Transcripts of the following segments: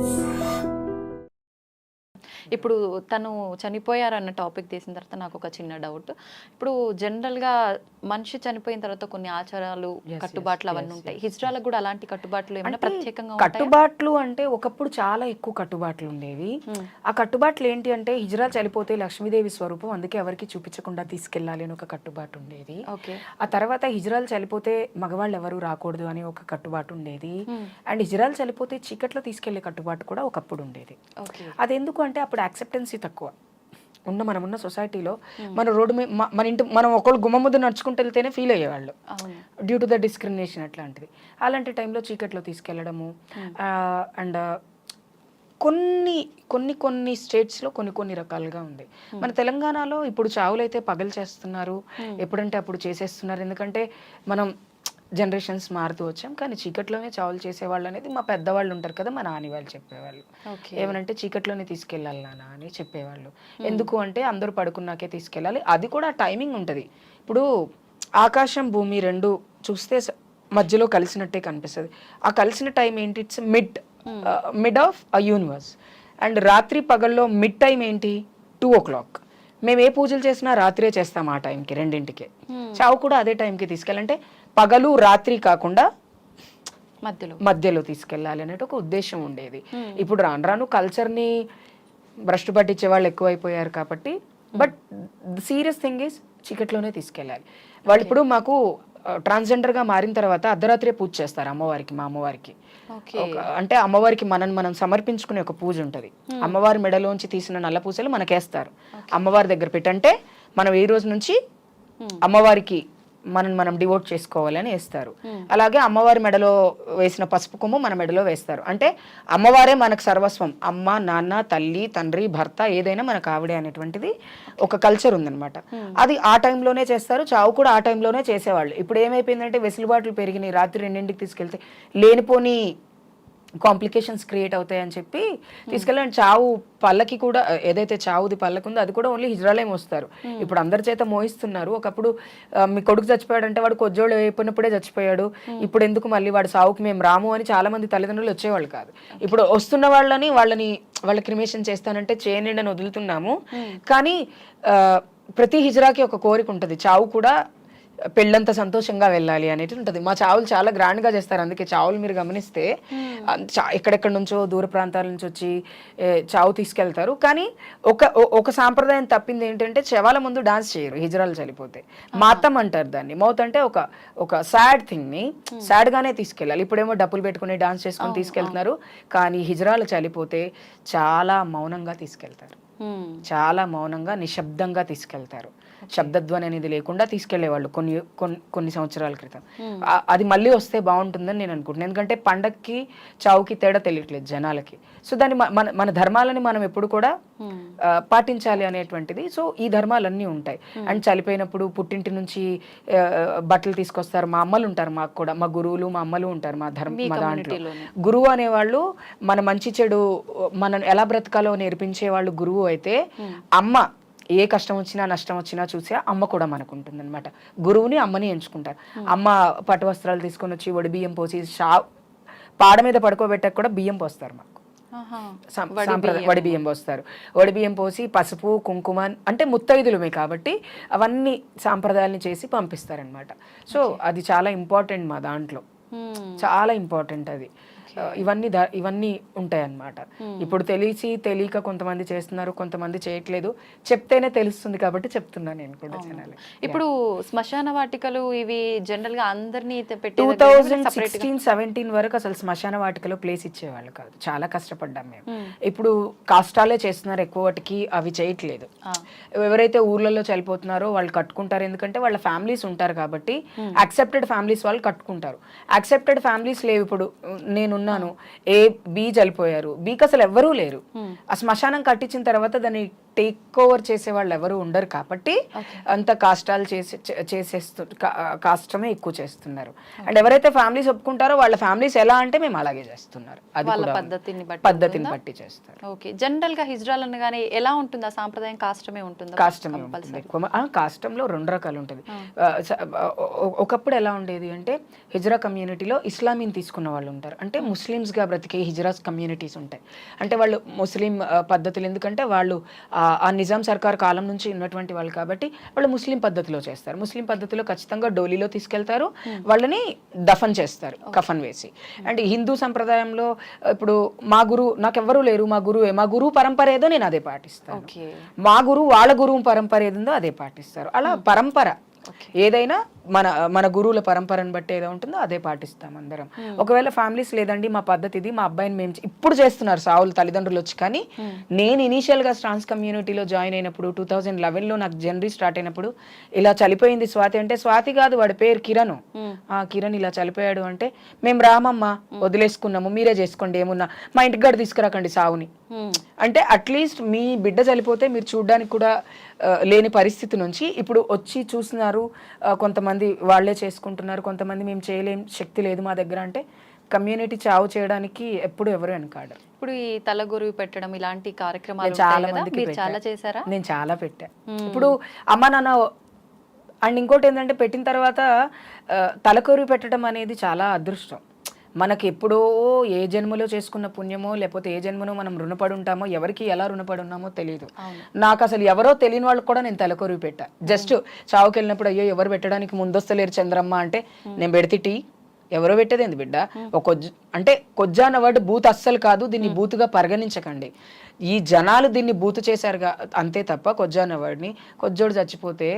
Thank. ఇప్పుడు తను చనిపోయారన్న topic తీసిన తర్వాత నాకు ఒక చిన్న డౌట్. ఇప్పుడు జనరల్గా మనిషి చనిపోయిన తర్వాత కొన్ని ఆచారాలు కట్టుబాట్లు అవన్నీ ఉంటాయి. హిజ్రాలకు కూడా అలాంటి కట్టుబాట్లు ఏమైనా ప్రత్యేకంగా? కట్టుబాట్లు అంటే ఒకప్పుడు చాలా ఎక్కువ కట్టుబాట్లు ఉండేవి. ఆ కట్టుబాట్లు ఏంటి అంటే హిజ్రా చనిపోతే లక్ష్మీదేవి స్వరూపం అందుకే ఎవరికి చూపించకుండా తీసుకెళ్ళాలి అని ఒక కట్టుబాటు ఉండేది. ఓకే. ఆ తర్వాత హిజ్రాలు చనిపోతే మగవాళ్ళు ఎవరు రాకూడదు అని ఒక కట్టుబాటు ఉండేది. అండ్ హిజ్రాలు చనిపోతే చీకట్లో తీసుకెళ్ళే కట్టుబాటు కూడా ఒకప్పుడు ఉండేది. ఓకే. అది ఎందుకు అంటే అప్పుడు యాక్సెప్టెన్సీ తక్కువ. ఉన్న మనం ఉన్న సొసైటీలో మన రోడ్డు మీద మన ఇంటి మనం ఒకళ్ళు గుమ్మ ముద్ద నడుచుకుంటూ వెళ్తేనే ఫీల్ అయ్యేవాళ్ళు. డ్యూ టు ద డిస్క్రిమినేషన్ అట్లాంటిది. అలాంటి టైంలో చీకట్లో తీసుకెళ్ళడము అండ్ కొన్ని కొన్ని కొన్ని స్టేట్స్లో కొన్ని కొన్ని రకాలుగా ఉంది. మన తెలంగాణలో ఇప్పుడు చావులైతే పగలు చేస్తున్నారు. ఎప్పుడంటే అప్పుడు చేసేస్తున్నారు. ఎందుకంటే మనం జనరేషన్స్ మారుతూ వచ్చాం. కానీ చీకట్లోనే చావులు చేసేవాళ్ళు అనేది మా పెద్దవాళ్ళు ఉంటారు కదా మా నాని వాళ్ళు చెప్పేవాళ్ళు. ఏమనంటే చీకట్లోనే తీసుకెళ్ళాలి నాన్న అని చెప్పేవాళ్ళు. ఎందుకు అంటే అందరూ పడుకున్నాకే తీసుకెళ్ళాలి. అది కూడా టైమింగ్ ఉంటుంది. ఇప్పుడు ఆకాశం భూమి రెండు చూస్తే మధ్యలో కలిసినట్టే కనిపిస్తుంది. ఆ కలిసిన టైం ఏంటి? It's mid mid of a universe. And రాత్రి పగల్లో మిడ్ టైం ఏంటి? Two o'clock. మేము ఏ పూజలు చేసినా రాత్రే చేస్తాం ఆ టైంకి రెండింటికి. చావు కూడా అదే టైంకి తీసుకెళ్ళాలంటే పగలు రాత్రి కాకుండా మధ్యలో. మధ్యలో తీసుకెళ్ళాలి అనేటి ఒక ఉద్దేశం ఉండేది. ఇప్పుడు రాను రాను కల్చర్ని భ్రష్టు పట్టించే వాళ్ళు ఎక్కువైపోయారు కాబట్టి. బట్ సీరియస్ థింగ్ ఈస్ చీకట్లోనే తీసుకెళ్ళాలి. వాళ్ళు ఇప్పుడు మాకు ట్రాన్స్జెండర్గా మారిన తర్వాత అర్ధరాత్రే పూజ చేస్తారు అమ్మవారికి మా అమ్మవారికి. అంటే అమ్మవారికి మనం మనం సమర్పించుకునే ఒక పూజ ఉంటది. అమ్మవారి మెడలోంచి తీసిన నల్ల పూసలు మనకేస్తారు. అమ్మవారి దగ్గర పెట్టంటే మనం ఈ రోజు నుంచి అమ్మవారికి మనం మనం డివోట్ చేసుకోవాలని వేస్తారు. అలాగే అమ్మవారి మెడలో వేసిన పసుపు కొమ్ము మన మెడలో వేస్తారు. అంటే అమ్మవారే మనకు సర్వస్వం. అమ్మ నాన్న తల్లి తండ్రి భర్త ఏదైనా మనకు ఆవిడే అనేటువంటిది ఒక కల్చర్ ఉందన్నమాట. అది ఆ టైంలోనే చేస్తారు. చావు కూడా ఆ టైంలోనే చేసేవాళ్ళు. ఇప్పుడు ఏమైపోయిందంటే వెసులుబాట్లు పెరిగినాయి. రాత్రి రెండింటికి తీసుకెళ్తే లేనిపోని కాంప్లికేషన్స్ క్రియేట్ అవుతాయని చెప్పి తీసుకెళ్ళండి చావు పల్లకి కూడా ఏదైతే చావుది పల్లకి ఉందో అది కూడా ఓన్లీ హిజ్రాలే మోస్తారు. ఇప్పుడు అందరి చేత మోయిస్తున్నారు. ఒకప్పుడు మీ కొడుకు చచ్చిపోయాడు అంటే వాడు కొజ్జోడు అయిపోయినప్పుడే చచ్చిపోయాడు. ఇప్పుడు ఎందుకు మళ్ళీ వాడు సావుకి మేము రాము అని చాలా మంది తల్లిదండ్రులు వచ్చేవాళ్ళు కాదు. ఇప్పుడు వస్తున్న వాళ్ళని వాళ్ళని వాళ్ళ క్రిమేషన్ చేస్తానంటే చేయనండి అని వదులుతున్నాము కానీ ఆ, ప్రతి హిజ్రాకి ఒక కోరిక ఉంటుంది. చావు కూడా పెళ్ళంత సంతోషంగా వెళ్ళాలి అనేది ఉంటుంది. మా చావులు చాలా గ్రాండ్గా చేస్తారు. అందుకే చావులు మీరు గమనిస్తే చా- ఎక్కడెక్కడ నుంచో దూర ప్రాంతాల నుంచి వచ్చి చావు తీసుకెళ్తారు. కానీ ఒక ఒక సాంప్రదాయం తప్పింది ఏంటంటే శవాల ముందు డాన్స్ చేయరు. హిజరాలు చనిపోతే. మాతం అంటారు దాన్ని. మౌత్ అంటే ఒక ఒక సాడ్ థింగ్ని సాడ్ గానే తీసుకెళ్ళాలి. ఇప్పుడేమో డబ్బులు పెట్టుకుని డాన్స్ చేసుకొని తీసుకెళ్తున్నారు. కానీ హిజరాలు చనిపోతే చాలా మౌనంగా తీసుకెళ్తారు. చాలా మౌనంగా నిశ్శబ్దంగా తీసుకెళ్తారు. శబ్దధ్వని అనేది లేకుండా తీసుకెళ్ళేవాళ్ళు కొన్ని కొన్ని కొన్ని సంవత్సరాల క్రితం. అది మళ్ళీ వస్తే బాగుంటుందని నేను అనుకుంటున్నాను ఎందుకంటే పండక్కి చావుకి తేడా తెలియట్లేదు జనాలకి. సో దాన్ని మన మన ధర్మాలని మనం ఎప్పుడు కూడా పాటించాలి అనేటువంటిది. సో ఈ ధర్మాలన్నీ ఉంటాయి. అండ్ చనిపోయినప్పుడు పుట్టింటి నుంచి బట్టలు తీసుకొస్తారు. మా అమ్మలు ఉంటారు మాకు కూడా. మా గురువులు మా అమ్మలు ఉంటారు మా ధర్మ మా దాంట్లో. గురువు అనేవాళ్ళు మన మంచి చెడు మనం ఎలా బ్రతకాలో నేర్పించే వాళ్ళు గురువు అయితే అమ్మ ఏ కష్టం వచ్చినా నష్టం వచ్చినా చూసి అమ్మ కూడా మనకు ఉంటుంది అనమాట గురువుని అమ్మని ఎంచుకుంటారు. అమ్మ పట్టు వస్త్రాలు తీసుకొని వచ్చి వడి బియ్యం పోసి షా పాడ మీద పడుకోబెట్టక కూడా బియ్యం పోస్తారు మాకు. వడి బియ్యం. పోస్తారు. వడి బియ్యం పోసి పసుపు కుంకుమ అంటే ముత్తైదులమే కాబట్టి అవన్నీ సాంప్రదాయాలని చేసి పంపిస్తారనమాట సో అది చాలా ఇంపార్టెంట్ మా దాంట్లో. చాలా ఇంపార్టెంట్ అది. ఇవన్నీ ఇవన్నీ ఉంటాయి అన్నమాట ఇప్పుడు తెలిసి తెలియక కొంతమంది చేస్తున్నారు కొంతమంది చేయట్లేదు. చెప్తేనే తెలుస్తుంది కాబట్టి చెప్తున్నాను నేను కూడా జనాలు ఇప్పుడు శ్మశాన వాటికలు ఇవి జనరల్గా అందరినీ టూ థౌజండ్ సిక్స్టీన్ సెవెంటీన్ వరకు అసలు శ్మశాన వాటికలో ప్లేస్ ఇచ్చేవాళ్ళు కాదు. చాలా కష్టపడ్డాం మేము. ఇప్పుడు కాష్టాలే చేస్తున్నారు ఎక్కువ వాటికి అవి చేయట్లేదు. ఎవరైతే ఊర్లలో చనిపోతున్నారో వాళ్ళు కట్టుకుంటారు. ఎందుకంటే వాళ్ళ ఫ్యామిలీస్ ఉంటారు కాబట్టి యాక్సెప్టెడ్ ఫ్యామిలీస్ వాళ్ళు కట్టుకుంటారు. యాక్సెప్టెడ్ ఫ్యామిలీస్ లేవు ఇప్పుడు. నేనున్నాను ఏ బి చనిపోయారు బీకి అసలు ఎవ్వరూ లేరు. ఆ శ్మశానం కట్టించిన తర్వాత దాన్ని టేక్ ఓవర్ చేసే వాళ్ళు ఎవరు ఉండరు కాబట్టి అంత కాష్టాలు చేసే చేసేస్తు కాష్టమే ఎక్కువ చేస్తున్నారు. అండ్ ఎవరైతే ఫ్యామిలీస్ ఒప్పుకుంటారో వాళ్ళ ఫ్యామిలీస్ ఎలా అంటే మేము అలాగే చేస్తున్నారు. అది వాళ్ళ పద్ధతిని బట్టి పద్ధతిని? బట్టి చేస్తారు. ఓకే జనరల్గా హిజ్రాల్ అనగానే ఎలా ఉంటుందా? సాంప్రదాయం కాష్టమే ఉంటుందా? కాష్టమే ఎక్కువ ఆ, కాష్టంలో రెండు రకాలు ఉంటుంది ఆ, ఒకప్పుడు ఎలా ఉండేది అంటే హిజ్రా కమ్యూనిటీలో ఇస్లామీని తీసుకున్న వాళ్ళు ఉంటారు. అంటే ముస్లిమ్స్గా బ్రతికే హిజ్రాస్ కమ్యూనిటీస్ ఉంటాయి. అంటే వాళ్ళు ముస్లిం ఆ, పద్ధతులు ఎందుకంటే వాళ్ళు ఆ, ఆ నిజాం సర్కార్ కాలం నుంచి ఉన్నటువంటి వాళ్ళు కాబట్టి వాళ్ళు ముస్లిం పద్ధతిలో చేస్తారు. ముస్లిం పద్ధతిలో ఖచ్చితంగా డోలీలో తీసుకెళ్తారు. వాళ్ళని దఫన్ చేస్తారు కఫన్ వేసి. అండ్ హిందూ సంప్రదాయంలో ఇప్పుడు మా గురువు నాకెవ్వరూ లేరు మా గురువే. మా గురువు పరంపర ఏదో నేను అదే పాటిస్తాను. మా గురువు వాళ్ళ గురువు పరంపర ఏదిందో అదే పాటిస్తారు. అలా పరంపర ఏదైనా మన మన గురువుల పరంపరను బట్టి ఏదో ఉంటుందో అదే పాటిస్తాం అందరం. ఒకవేళ ఫ్యామిలీస్ లేదండి మా పద్ధతి ఇది మా అబ్బాయిని మేము ఇప్పుడు చేస్తున్నారు సావులు తల్లిదండ్రులు వచ్చి కానీ నేను ఇనీషియల్గా ట్రాన్స్ కమ్యూనిటీలో జాయిన్ అయినప్పుడు టూ థౌజండ్లో నాకు జనరీ స్టార్ట్ అయినప్పుడు ఇలా చనిపోయింది స్వాతి అంటే స్వాతి కాదు వాడి పేరు కిరణ్. ఆ కిరణ్ ఇలా చనిపోయాడు అంటే మేము రామమ్మ వదిలేసుకున్నాము మీరే చేసుకోండి ఏమున్నా మా ఇంటికి గడ తీసుకురాకండి సావుని. అంటే అట్లీస్ట్ మీ బిడ్డ చనిపోతే మీరు చూడడానికి కూడా లేని పరిస్థితి నుంచి ఇప్పుడు వచ్చి చూస్తున్నారు ఆ, కొంతమంది వాళ్ళే చేసుకుంటున్నారు కొంతమంది మేము చేయలేం శక్తి లేదు మా దగ్గర అంటే కమ్యూనిటీ చావు చేయడానికి ఎప్పుడు ఎవరు వెనకాడరు ఇప్పుడు ఈ తలగొరువు పెట్టడం ఇలాంటి కార్యక్రమాలు చాలా మందికి. చాలా చేశారా? నేను చాలా పెట్టా. ఇప్పుడు అమ్మ నాన్న అండ్ ఇంకోటి ఏంటంటే పెట్టిన తర్వాత తలకొరి పెట్టడం అనేది చాలా అదృష్టం. మనకి ఎప్పుడో ఏ జన్మలో చేసుకున్న పుణ్యమో లేకపోతే ఏ జన్మలో మనం రుణపడి ఉంటామో ఎవరికి ఎలా రుణపడి ఉన్నామో తెలియదు నాకు అసలు ఎవరో తెలియని వాళ్ళకి కూడా నేను తలకొరివి పెట్టా. జస్ట్ చావుకి వెళ్ళినప్పుడు అయ్యో ఎవరు పెట్టడానికి ముందొస్తలేరు చంద్రమ్మ అంటే నేను పెడితే టీ? ఎవరో పెట్టేది ఏంది బిడ్డ? ఒక కొజ్జు అంటే కొజ్జా అన్న వర్డ్ బూత్ అస్సలు కాదు. దీన్ని బూతుగా పరిగణించకండి. ఈ జనాలు దీన్ని బూతు చేశారుగా అంతే తప్ప కొజ్జా అన్న వర్డ్ని కొజ్జోడు చచ్చిపోతే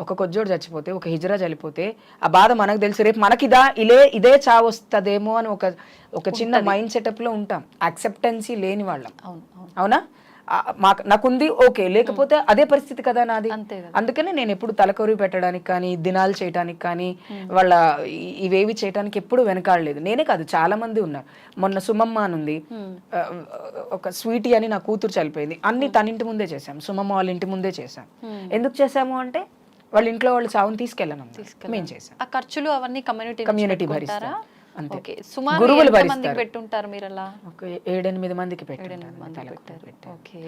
ఒక కొజ్జోడు చచ్చిపోతే ఒక హిజరా చనిపోతే ఆ బాధ మనకు తెలుసు. రేపు మనకిదా ఇలే ఇదే చావు వస్తుందేమో అని ఒక ఒక చిన్న మైండ్ సెటప్లో ఉంటాం. యాక్సెప్టెన్సీ లేని వాళ్ళం. అవును? మాకు నాకుంది ఓకే. లేకపోతే అదే పరిస్థితి కదా నాది. అందుకనే నేను ఎప్పుడు తలకొరి పెట్టడానికి కానీ దినాలు చేయడానికి కానీ వాళ్ళ ఇవేవి చేయడానికి ఎప్పుడు వెనకాడలేదు. నేనే కాదు చాలా మంది ఉన్నారు. మొన్న సుమమ్మ అని ఉంది ఒక స్వీటీ అని నా కూతురు చనిపోయింది. అన్ని తన ఇంటి ముందే చేశాం. సుమమ్మ వాళ్ళ ఇంటి ముందే చేశాం. ఎందుకు చేశాము అంటే వాళ్ళ ఇంట్లో వాళ్ళు చావుని తీసుకెళ్ళను మేము చేసాం ఆ ఖర్చులు అవన్నీ కమ్యూనిటీ Community భరిస్తారు. అంతే. సుమారు మందికి. పెట్టుంటారు మీరు అలా ఒక ఏడెనిమిది మందికి ఓకే.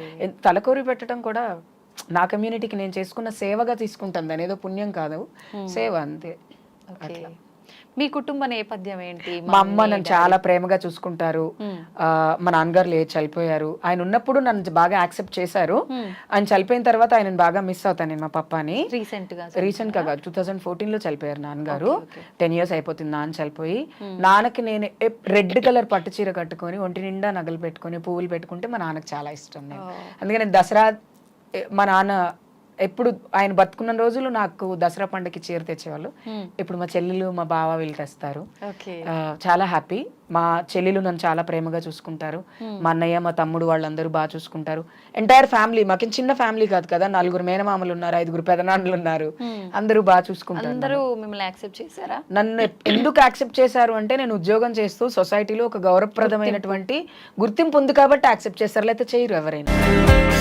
తలకొరి పెట్టడం కూడా నా కమ్యూనిటీకి నేను చేసుకున్న సేవగా తీసుకుంటాను. దాని ఏదో పుణ్యం కాదు. సేవ అంతే. ఓకే. మీ కుటుంబ నేపథ్యం ఏంటి? మా అమ్మ నన్ను చాలా ప్రేమగా చూసుకుంటారు. మా నాన్నగారు లేచి చనిపోయారు. ఆయన ఉన్నప్పుడు నన్ను బాగా యాక్సెప్ట్ చేశారు. ఆయన చనిపోయిన తర్వాత ఆయన బాగా మిస్ అవుతాను నేను మా పప్పాని. రీసెంట్గా రీసెంట్గా టూ థౌసండ్ ఫోర్టీన్లో చనిపోయారు నాన్నగారు. టెన్ ఇయర్స్ అయిపోతుంది నాన్న చనిపోయి. నాన్నకి నేను రెడ్ కలర్ పట్టు చీర కట్టుకొని ఒంటి నిండా నగలు పెట్టుకొని పువ్వులు పెట్టుకుంటే మా నాన్నకి చాలా ఇష్టం నేను. అందుకని దసరా మా నాన్న ఎప్పుడు ఆయన బతుకున్న రోజులు నాకు దసరా పండుగకి చీర తెచ్చేవాళ్ళు. ఇప్పుడు మా చెల్లెలు మా బావ వీళ్ళు తెస్తారు. చాలా హ్యాపీ. మా చెల్లెలు నన్ను చాలా ప్రేమగా చూసుకుంటారు. మా అన్నయ్య మా తమ్ముడు వాళ్ళందరూ బాగా చూసుకుంటారు. ఎంటైర్ ఫ్యామిలీ మాకు చిన్న ఫ్యామిలీ కాదు కదా నలుగురు మేనమామలు ఉన్నారు ఐదుగురు పెదనాన్నలు ఉన్నారు. అందరూ బాగా చూసుకుంటారు అందరూ మిమ్మల్ని యాక్సెప్ట్ చేశారా? నన్ను ఎందుకు యాక్సెప్ట్ చేశారు అంటే నేను ఉద్యోగం చేస్తూ సొసైటీలో ఒక గౌరవప్రదమైనటువంటి గుర్తింపు ఉంది కాబట్టి యాక్సెప్ట్ చేస్తారు లేకపోతే చేయరు ఎవరైనా.